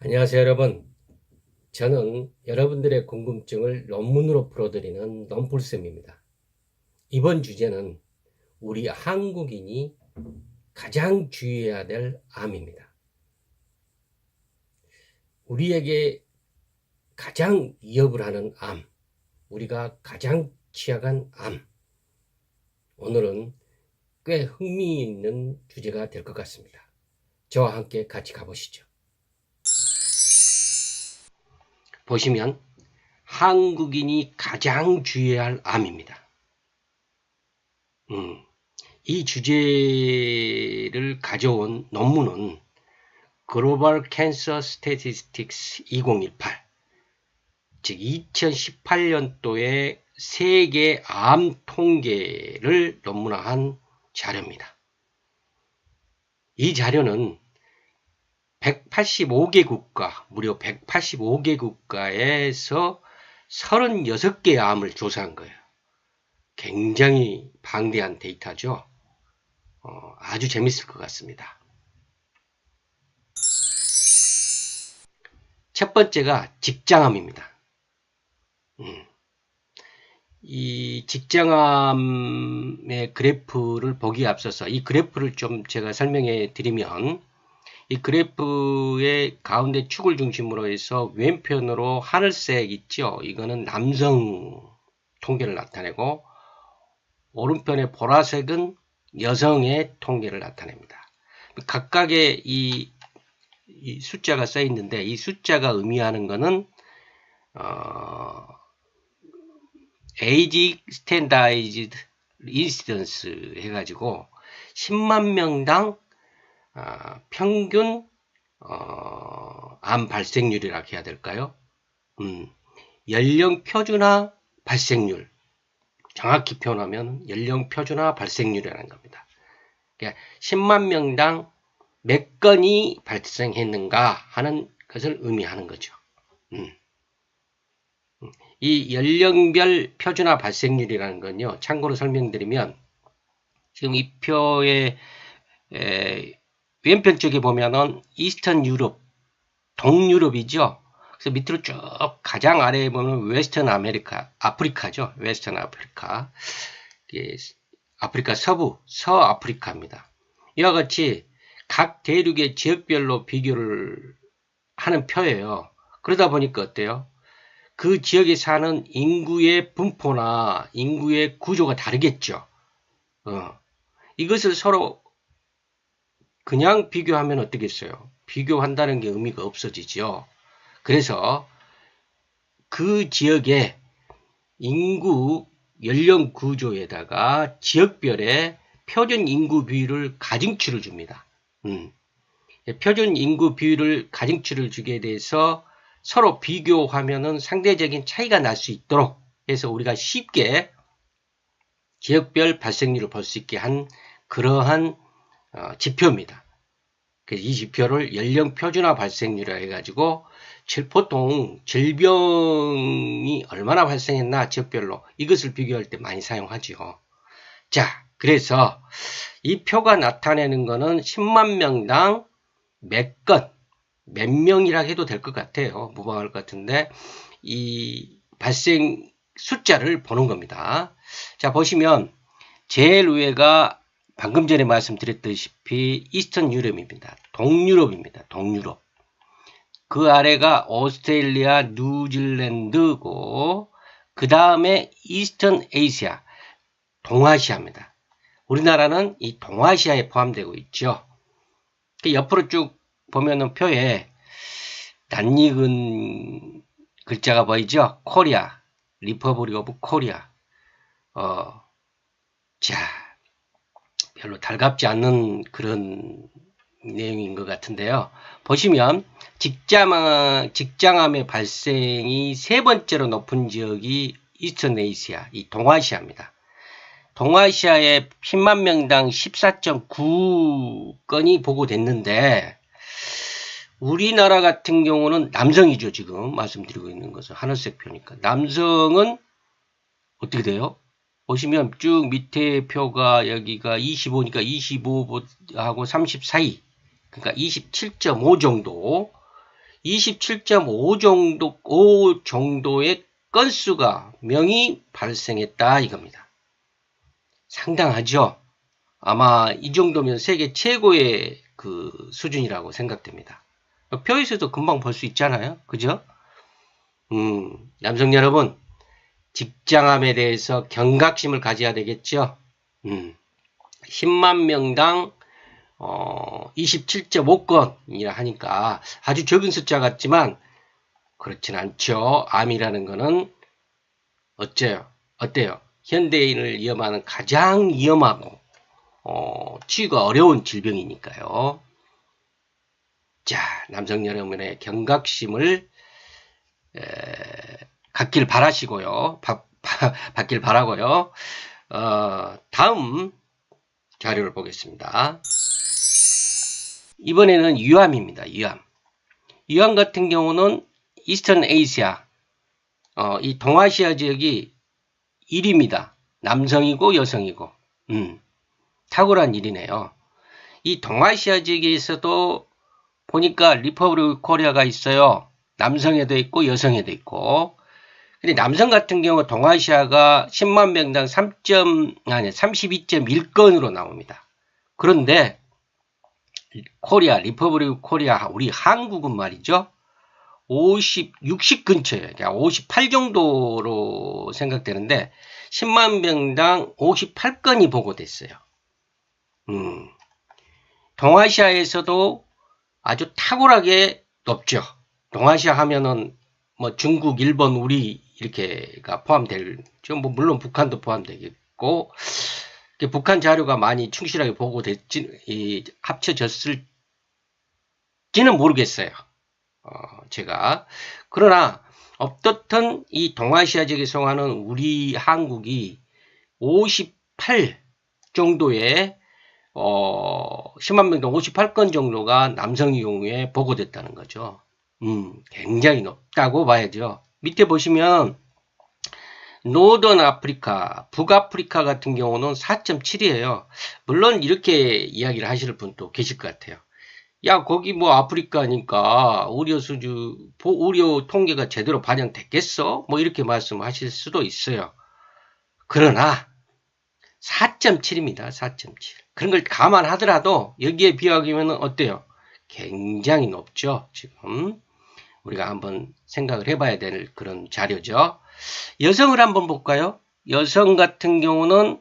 안녕하세요, 여러분. 저는 여러분들의 궁금증을 논문으로 풀어드리는 논풀쌤입니다. 이번 주제는 우리 한국인이 가장 주의해야 될 암입니다. 우리에게 가장 위협을 하는 암, 우리가 가장 취약한 암. 오늘은 꽤 흥미있는 주제가 될 것 같습니다. 저와 함께 같이 가보시죠. 보시면 한국인이 가장 주의해야 할 암입니다. 음, 이 주제를 가져온 논문은 글로벌 캔서 스태티스틱스 2018, 즉 2018년도의 세계 암 통계를 논문화한 자료입니다. 이 자료는 185개 국가, 무려 185개 국가에서 36개의 암을 조사한 거예요. 굉장히 방대한 데이터죠. 어, 아주 재밌을 것 같습니다. 첫 번째가 직장암입니다. 음, 이 직장암의 그래프를 보기에 앞서서 이 그래프를 좀 제가 설명해 드리면 이 그래프의 가운데 축을 중심으로 해서 왼편으로 하늘색 있죠. 이거는 남성 통계를 나타내고 오른편의 보라색은 여성의 통계를 나타냅니다. 각각의 이, 이 숫자가 써 있는데 이 숫자가 의미하는 것은 어, 에이지 스탠다이즈드 인시던스 해가지고 10만 명당 아, 평균 어, 암 발생률이라고 해야 될까요? 음, 연령 표준화 발생률 정확히 표현하면 연령 표준화 발생률이라는 겁니다. 그러니까 10만 명당 몇 건이 발생했는가 하는 것을 의미하는 거죠. 음. 음. 이 연령별 표준화 발생률이라는 건요. 참고로 설명드리면 지금 이 표에 에, 왼편 쪽에 보면은 이스턴 유럽, 동유럽이죠. 그래서 밑으로 쭉 가장 아래에 보면 웨스턴 아메리카, 아프리카죠. 웨스턴 아프리카. 아프리카 서부, 서아프리카입니다. 이와 같이 각 대륙의 지역별로 비교를 하는 표예요. 그러다 보니까 어때요? 그 지역에 사는 인구의 분포나 인구의 구조가 다르겠죠. 어. 이것을 서로 그냥 비교하면 어떻겠어요? 비교한다는 게 의미가 없어지죠. 그래서 그 지역의 인구 연령 구조에다가 지역별의 표준 인구 비율을 가중치를 줍니다. 음. 표준 인구 비율을 가중치를 주게 돼서 서로 비교하면은 상대적인 차이가 날 수 있도록 해서 우리가 쉽게 지역별 발생률을 볼 수 있게 한 그러한 어, 지표입니다. 이 지표를 연령 표준화 발생률이라 해가지고 보통 질병이 얼마나 발생했나 지역별로 이것을 비교할 때 많이 사용하죠. 자, 그래서 이 표가 나타내는 것은 10만 명당 몇 건, 몇 명이라 해도 될 것 같아요. 무방할 것 같은데 이 발생 숫자를 보는 겁니다. 자, 보시면 제일 위에가 방금 전에 말씀드렸다시피 이스턴 유럽입니다. 동유럽입니다. 동유럽. 그 아래가 오스트레일리아, 뉴질랜드고 그 다음에 이스턴 에이시아, 동아시아입니다. 우리나라는 이 동아시아에 포함되고 있죠. 그 옆으로 쭉 보면은 표에 낯익은 글자가 보이죠? 코리아, 리퍼블릭 오브 코리아. 어, 자, 별로 달갑지 않는 그런 내용인 것 같은데요. 보시면 직장, 직장암의 발생이 세 번째로 높은 지역이 이스턴 에이시아, 이 동아시아입니다. 동아시아의 10만 명당 14.9건이 보고됐는데 우리나라 같은 경우는 남성이죠 지금 말씀드리고 있는 것은 하늘색 표니까 남성은 어떻게 돼요? 보시면 쭉 밑에 표가 여기가 25니까 25하고 30 사이 그러니까 27.5 정도 27.5 정도, 5 정도의 건수가 명이 발생했다 이겁니다. 상당하죠? 아마 이 정도면 세계 최고의 그 수준이라고 생각됩니다. 표에서도 금방 볼 수 있잖아요. 그죠? 음, 남성 여러분, 직장암에 대해서 경각심을 가져야 되겠죠? 음, 10만 명당 어, 27.5건이라 하니까 아주 적은 숫자 같지만 그렇진 않죠. 암이라는 거는 어째요? 어때요? 현대인을 위험하는 가장 위험하고 어, 치유가 어려운 질병이니까요. 자, 남성 여러분의 경각심을 에, 갖길 바라시고요. 받, 받길 바라고요. 어, 다음 자료를 보겠습니다. 이번에는 유암입니다. 유암. 유암 같은 경우는 이스턴 에이시아, 어, 이 동아시아 지역이 1위입니다. 남성이고 여성이고. 음, 탁월한 일이네요. 이 동아시아 지역에서도 보니까 리퍼블릭 코리아가 있어요. 남성에도 있고 여성에도 있고. 근데 남성 같은 경우 동아시아가 10만 명당 3. 아니 32.1건으로 나옵니다. 그런데 코리아 리퍼블릭 코리아 우리 한국은 말이죠. 50, 60 근처에 58 정도로 생각되는데 10만 명당 58건이 보고됐어요. 음, 동아시아에서도 아주 탁월하게 높죠. 동아시아 하면은 뭐 중국, 일본, 우리 이렇게가 포함될죠. 뭐 물론 북한도 포함되겠고 북한 자료가 많이 충실하게 보고됐지 합쳐졌을지는 모르겠어요. 어, 제가 그러나 어떻든 이 동아시아 지역에 속하는 우리 한국이 58 정도의 어, 10만 명당 58건 정도가 남성의 경우에 보고됐다는 거죠. 음, 굉장히 높다고 봐야죠. 밑에 보시면 노던 아프리카, 북아프리카 같은 경우는 4.7이에요. 물론 이렇게 이야기를 하실 분도 계실 것 같아요. 야, 거기 뭐 아프리카니까 의료 수주, 의료 통계가 제대로 반영됐겠어? 뭐 이렇게 말씀하실 수도 있어요. 그러나 4.7입니다. 4.7. 그런 걸 감안하더라도 여기에 비하면 어때요? 굉장히 높죠. 지금 우리가 한번 생각을 해봐야 될 그런 자료죠. 여성을 한번 볼까요? 여성 같은 경우는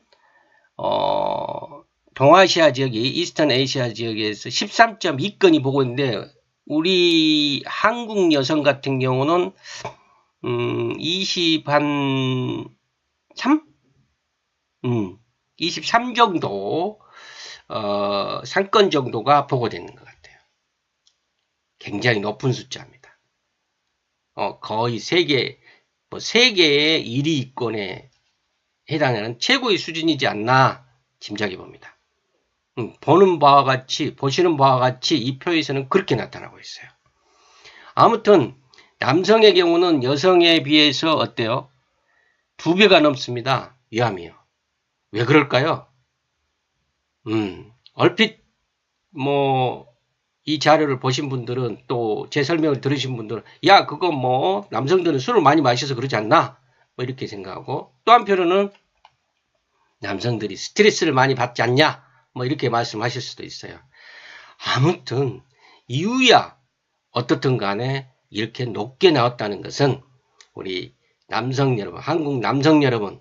어, 동아시아 지역이 이스턴 에이시아 지역에서 13.2건이 보고 있는데 우리 한국 여성 같은 경우는 음, 20한 3? 음, 23 정도 어, 상권 정도가 보고되는 것 같아요. 굉장히 높은 숫자입니다. 어, 거의 세계 뭐 세계의 1위 권에 해당하는 최고의 수준이지 않나 짐작해 봅니다. 음, 보는 바와 같이 보시는 바와 같이 이 표에서는 그렇게 나타나고 있어요. 아무튼 남성의 경우는 여성에 비해서 어때요? 두 배가 넘습니다. 위암이요. 왜 그럴까요? 음, 얼핏 뭐 이 자료를 보신 분들은 또 제 설명을 들으신 분들은 야 그거 뭐 남성들은 술을 많이 마셔서 그러지 않나 뭐 이렇게 생각하고 또 한편으로는 남성들이 스트레스를 많이 받지 않냐 뭐 이렇게 말씀하실 수도 있어요. 아무튼 이유야 어떻든 간에 이렇게 높게 나왔다는 것은 우리 남성 여러분, 한국 남성 여러분,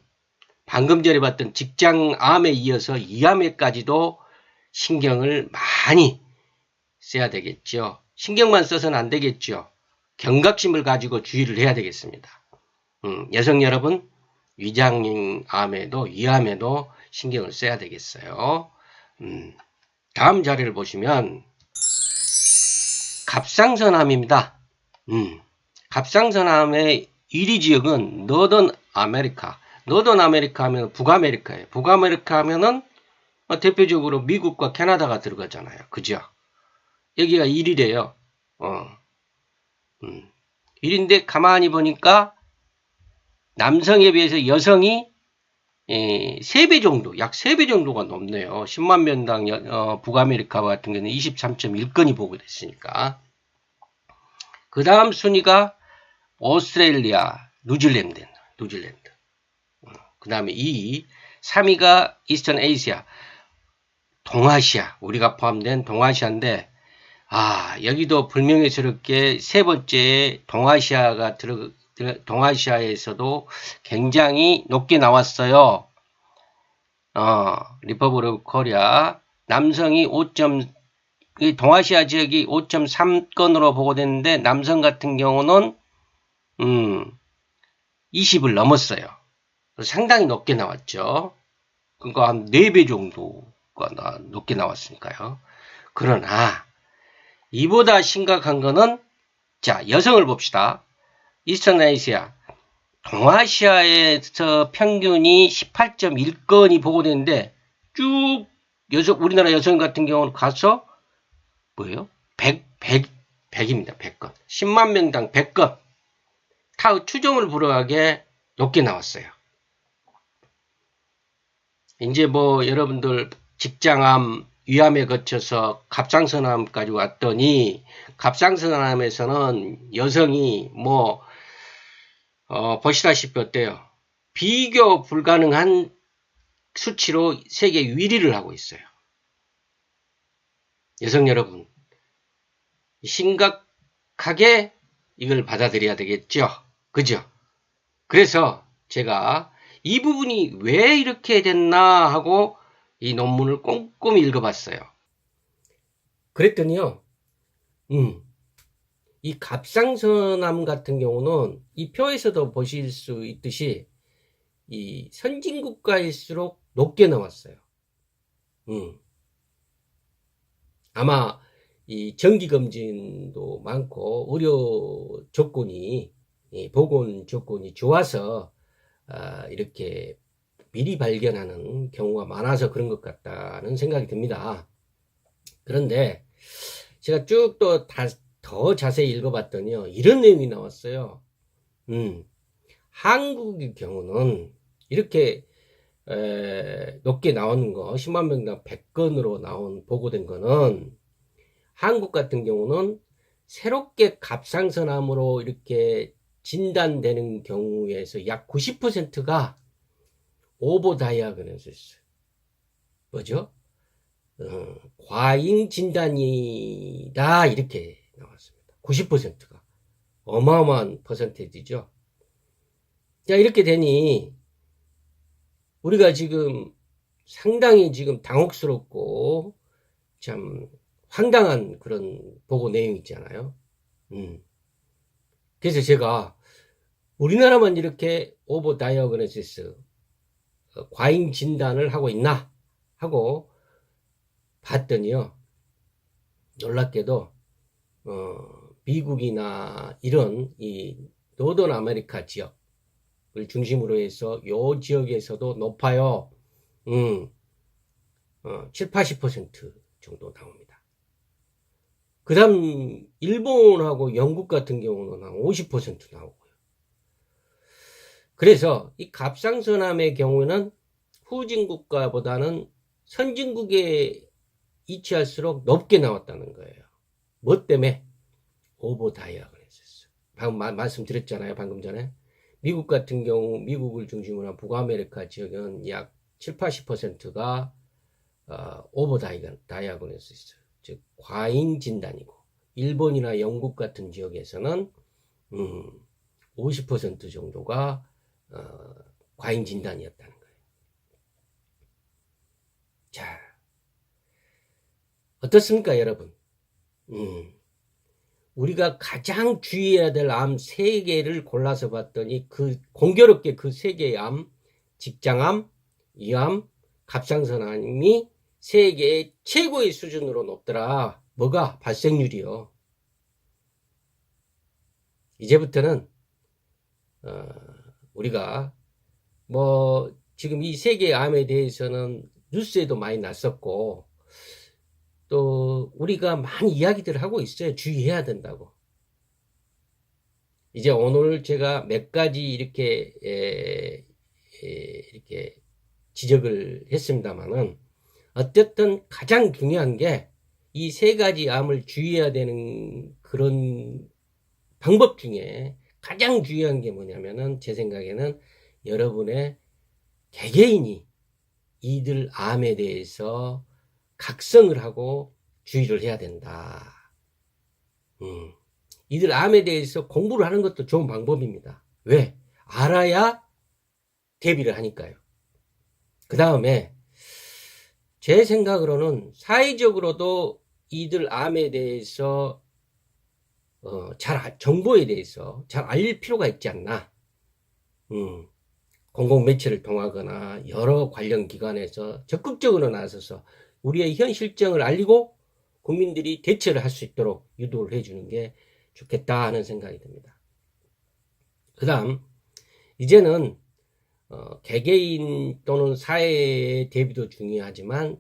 방금 전에 봤던 직장암에 이어서 이암에까지도 신경을 많이 써야 되겠죠. 신경만 써서는 안 되겠죠. 경각심을 가지고 주의를 해야 되겠습니다. 음, 여성 여러분, 위장암에도 위암에도 신경을 써야 되겠어요. 음, 다음 자료를 보시면 갑상선암입니다. 음, 갑상선암의 1위 지역은 너던 아메리카. 너던 아메리카 하면 북아메리카예요. 북아메리카 하면은 어, 대표적으로 미국과 캐나다가 들어가잖아요. 그죠? 여기가 1위래요. 어. 음. 1인데 가만히 보니까 남성에 비해서 여성이 예, 3배 정도, 약 3배 정도가 넘네요. 10만 명당 어, 북아메리카 같은 경우는 23.1건이 보고됐으니까. 그 다음 순위가 오스트레일리아, 뉴질랜드, 뉴질랜드. 그 다음에 2위, 3위가 이스턴 에이시아, 동아시아, 우리가 포함된 동아시아인데, 아, 여기도 불명예스럽게 세 번째 동아시아가 들어, 동아시아에서도 굉장히 높게 나왔어요. 어, 리퍼블릭 코리아, 남성이 5. 이 동아시아 지역이 5.3건으로 보고됐는데, 남성 같은 경우는, 음, 20을 넘었어요. 상당히 높게 나왔죠. 그러니까 한 4배 정도가 나- 높게 나왔으니까요. 그러나 이보다 심각한 거는 자 여성을 봅시다. 이스턴 아시아 동아시아에서 평균이 18.1건이 보고됐는데 쭉 여성 우리나라 여성 같은 경우는 가서 뭐예요? 100 100 100입니다. 100건. 10만 명당 100건. 타 추정을 불허하게 높게 나왔어요. 이제 뭐 여러분들 직장암, 위암에 거쳐서 갑상선암까지 왔더니 갑상선암에서는 여성이 뭐 어, 보시다시피 어때요? 비교 불가능한 수치로 세계 1위를 하고 있어요. 여성 여러분, 심각하게 이걸 받아들여야 되겠죠? 그죠? 그래서 제가 이 부분이 왜 이렇게 됐나 하고 이 논문을 꼼꼼히 읽어봤어요. 그랬더니요, 음, 이 갑상선암 같은 경우는 이 표에서도 보실 수 있듯이 이 선진 국가일수록 높게 나왔어요. 음. 아마 이 정기 검진도 많고 의료 조건이 이 보건 조건이 좋아서 아, 이렇게 미리 발견하는 경우가 많아서 그런 것 같다는 생각이 듭니다. 그런데 제가 쭉 또 더 자세히 읽어봤더니요. 이런 내용이 나왔어요. 음, 한국의 경우는 이렇게 에, 높게 나오는 거 10만 명당 100건으로 나온 보고된 거는 한국 같은 경우는 새롭게 갑상선암으로 이렇게 진단되는 경우에서 약 90%가 오버 다이아그노시스 뭐죠? 어, 과잉 진단이다 이렇게 나왔습니다. 90%가 어마어마한 퍼센테이지죠. 자 이렇게 되니 우리가 지금 상당히 지금 당혹스럽고 참 황당한 그런 보고 내용 있잖아요. 음. 그래서 제가 우리나라만 이렇게 오버 다이어그노시스 어, 과잉 진단을 하고 있나 하고 봤더니요 놀랍게도 어, 미국이나 이런 이 노던 아메리카 지역을 중심으로 해서 요 지역에서도 높아요. 음, 어, 7, 80% 정도 나옵니다. 그 다음, 일본하고 영국 같은 경우는 한 50% 나오고요. 그래서 이 갑상선암의 경우는 후진국가보다는 선진국에 위치할수록 높게 나왔다는 거예요. 뭐 때문에? 오버 다이아그노시스. 방금 마, 말씀드렸잖아요. 방금 전에. 미국 같은 경우, 미국을 중심으로 한 북아메리카 지역은 약 7, 80%가 어, 오버 다이아그노시스. 즉 과잉 진단이고 일본이나 영국 같은 지역에서는 음, 50% 정도가 어, 과잉 진단이었다는 거예요. 자, 어떻습니까, 여러분? 음, 우리가 가장 주의해야 될 암 세 개를 골라서 봤더니 그 공교롭게 그 세 개의 암, 직장암, 이암, 갑상선암이 세계의 최고의 수준으로 높더라. 뭐가? 발생률이요. 이제부터는 어, 우리가 뭐 지금 이 세계의 암에 대해서는 뉴스에도 많이 났었고 또 우리가 많이 이야기들을 하고 있어요. 주의해야 된다고. 이제 오늘 제가 몇 가지 이렇게 에, 에, 이렇게 지적을 했습니다만은 어쨌든 가장 중요한 게 이 세 가지 암을 주의해야 되는 그런 방법 중에 가장 중요한 게 뭐냐면은 제 생각에는 여러분의 개개인이 이들 암에 대해서 각성을 하고 주의를 해야 된다. 음, 이들 암에 대해서 공부를 하는 것도 좋은 방법입니다. 왜? 알아야 대비를 하니까요. 그 다음에 제 생각으로는 사회적으로도 이들 암에 대해서 어, 잘 알- 정보에 대해서 잘 알릴 필요가 있지 않나. 음, 공공 매체를 통하거나 여러 관련 기관에서 적극적으로 나서서 우리의 현 실정을 알리고 국민들이 대처를 할 수 있도록 유도를 해주는 게 좋겠다 하는 생각이 듭니다. 그 다음, 이제는 어, 개개인 또는 사회의 대비도 중요하지만 이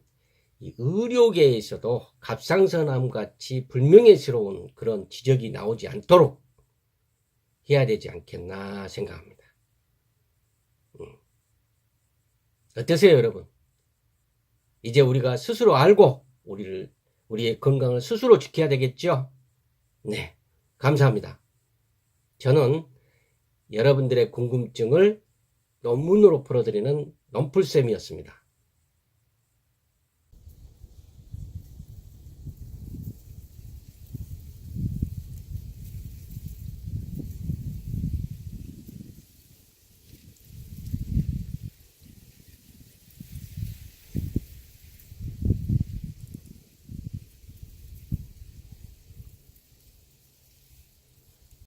의료계에서도 갑상선암 같이 불명예스러운 그런 지적이 나오지 않도록 해야 되지 않겠나 생각합니다. 음. 어떠세요, 여러분? 이제 우리가 스스로 알고 우리를 우리의 건강을 스스로 지켜야 되겠죠? 네, 감사합니다. 저는 여러분들의 궁금증을 논문으로 풀어드리는 논풀쌤이었습니다.